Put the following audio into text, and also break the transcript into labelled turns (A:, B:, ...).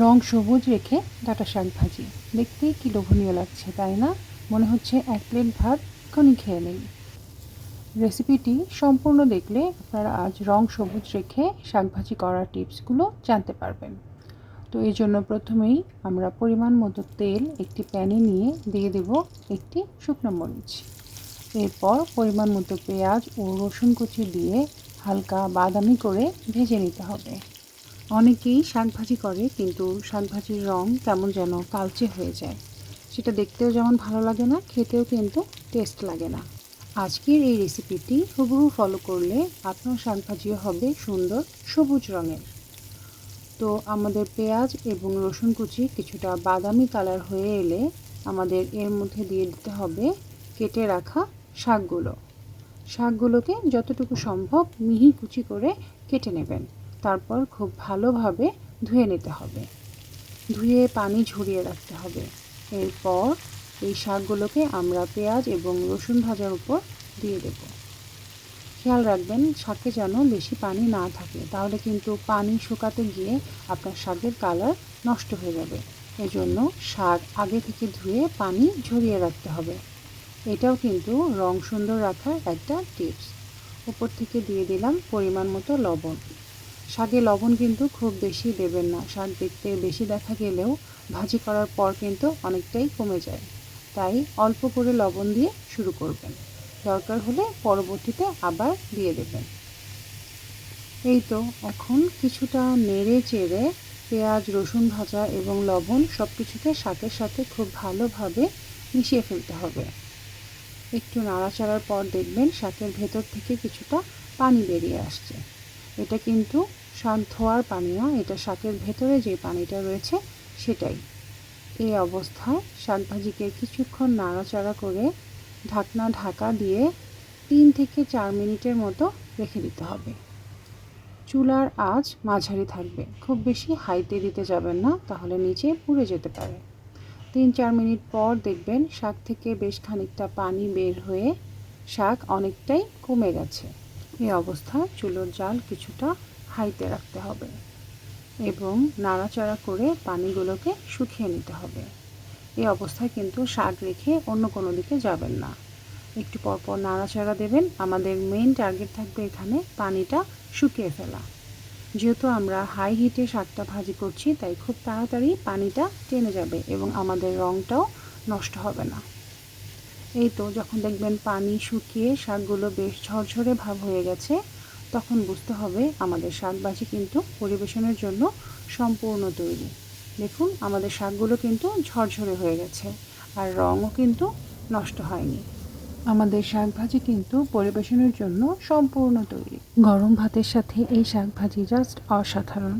A: রং সবুজ রেখে ডাটা শাক ভাজি। দেখতে কি লোভনীয় লাগছে, তাই না? মনে হচ্ছে এক প্লেট ভাত এখনই খেয়ে নেই। রেসিপিটি সম্পূর্ণ দেখলে আপনারা আজ রং সবুজ রেখে শাক ভাজি করার টিপসগুলো জানতে পারবেন। তো এই জন্য প্রথমেই আমরা পরিমাণ মতো তেল একটি প্যানে নিয়ে দিয়ে দেব একটি শুকনো মরিচ। এরপর পরিমাণ মতো পেঁয়াজ ও রসুন কুচি দিয়ে হালকা বাদামি করে ভেজে নিতে হবে। অনেকেই শাক ভাজি করে, কিন্তু শাক ভাজির রং কেমন যেন কালচে হয়ে যায়। সেটা দেখতেও যেমন ভালো লাগে না, খেতেও কিন্তু টেস্ট লাগে না। আজকের এই রেসিপিটি হুবহু ফলো করলে আপনার শাক ভাজিও হবে সুন্দর সবুজ রঙের। তো আমাদের পেঁয়াজ এবং রসুন কুচি কিছুটা বাদামি কালার হয়ে এলে আমাদের এর মধ্যে দিয়ে দিতে হবে কেটে রাখা শাকগুলো। শাকগুলোকে যতটুকু সম্ভব মিহি কুচি করে কেটে নেবেন। তারপর খুব ভালোভাবে ধুয়ে নিতে হবে। ধুয়ে পানি ঝরিয়ে রাখতে হবে। এরপর এই শাকগুলোকে আমরা পেঁয়াজ এবং রসুন ভাজার উপর দিয়ে দেব। খেয়াল রাখবেন, শাকে যেন বেশি পানি না থাকে, তাহলে কিন্তু পানি শুকাতে গিয়ে আপনার শাকের কালার নষ্ট হয়ে যাবে। এজন্য শাক আগে থেকে ধুয়ে পানি ঝরিয়ে রাখতে হবে। এটাও কিন্তু রং সুন্দর রাখার একটা টিপস। উপর থেকে দিয়ে দিলাম পরিমাণ মতো লবণ। শাকে লবণ কিন্তু খুব বেশি দেবেন না। শাক দেখতে বেশি দেখা গেলেও ভাজি করার পর কিন্তু অনেকটাই কমে যায়। তাই অল্প করে লবণ দিয়ে শুরু করবেন। দরকার হলে পরবর্তীতে আবার দিয়ে দেবেন। এই তো এখন কিছুটা নেড়ে চেড়ে পেঁয়াজ, রসুন ভাজা এবং লবণ সব কিছুকে শাকের সাথে খুব ভালোভাবে মিশিয়ে ফেলতে হবে। একটু নাড়াচাড়ার পর দেখবেন শাকের ভেতর থেকে কিছুটা পানি বেরিয়ে আসছে। এটা কিন্তু শাক ধোয়ার পানি না, এটা শাকের ভেতরে যে পানিটা রয়েছে সেটাই। এই অবস্থায় শাক ভাজিকে কিছুক্ষণ নাড়াচাড়া করে ঢাকনা ঢাকা দিয়ে তিন থেকে চার মিনিটের মতো রেখে দিতে হবে। চুলার আঁচ মাঝারি থাকবে। খুব বেশি হাইতে দিতে যাবেন না, তাহলে নিচে পুড়ে যেতে পারে। তিন চার মিনিট পর দেখবেন শাক থেকে বেশ খানিকটা পানি বের হয়ে শাক অনেকটাই কমে গেছে। এই অবস্থায় চুলোর জাল কিছুটা হাইতে রাখতে হবে এবং নাড়াচাড়া করে পানিগুলোকে শুকিয়ে নিতে হবে। এই অবস্থায় কিন্তু শাক রেখে অন্য কোনো দিকে যাবেন না। একটু পরপর নাড়াচাড়া দেবেন। আমাদের মেইন টার্গেট থাকবে এখানে পানিটা শুকিয়ে ফেলা। যেহেতু আমরা হাই হিটে শাকটা ভাজি করছি, তাই খুব তাড়াতাড়ি পানিটা টেনে যাবে এবং আমাদের রঙটাও নষ্ট হবে না। এই তো যখন দেখবেন পানি শুকিয়ে শাকগুলো বেশ ঝরঝরে ভাব হয়ে গেছে তখন বুঝতে হবে আমাদের শাক ভাজি কিন্তু পরিবেশনের জন্য সম্পূর্ণ তৈরি। দেখুন, আমাদের শাকগুলো কিন্তু ঝরঝরে হয়ে গেছে আর রঙও কিন্তু নষ্ট হয়নি। আমাদের শাক ভাজি কিন্তু পরিবেশনের জন্য সম্পূর্ণ তৈরি। গরম ভাতের সাথে এই শাক ভাজি জাস্ট অসাধারণ।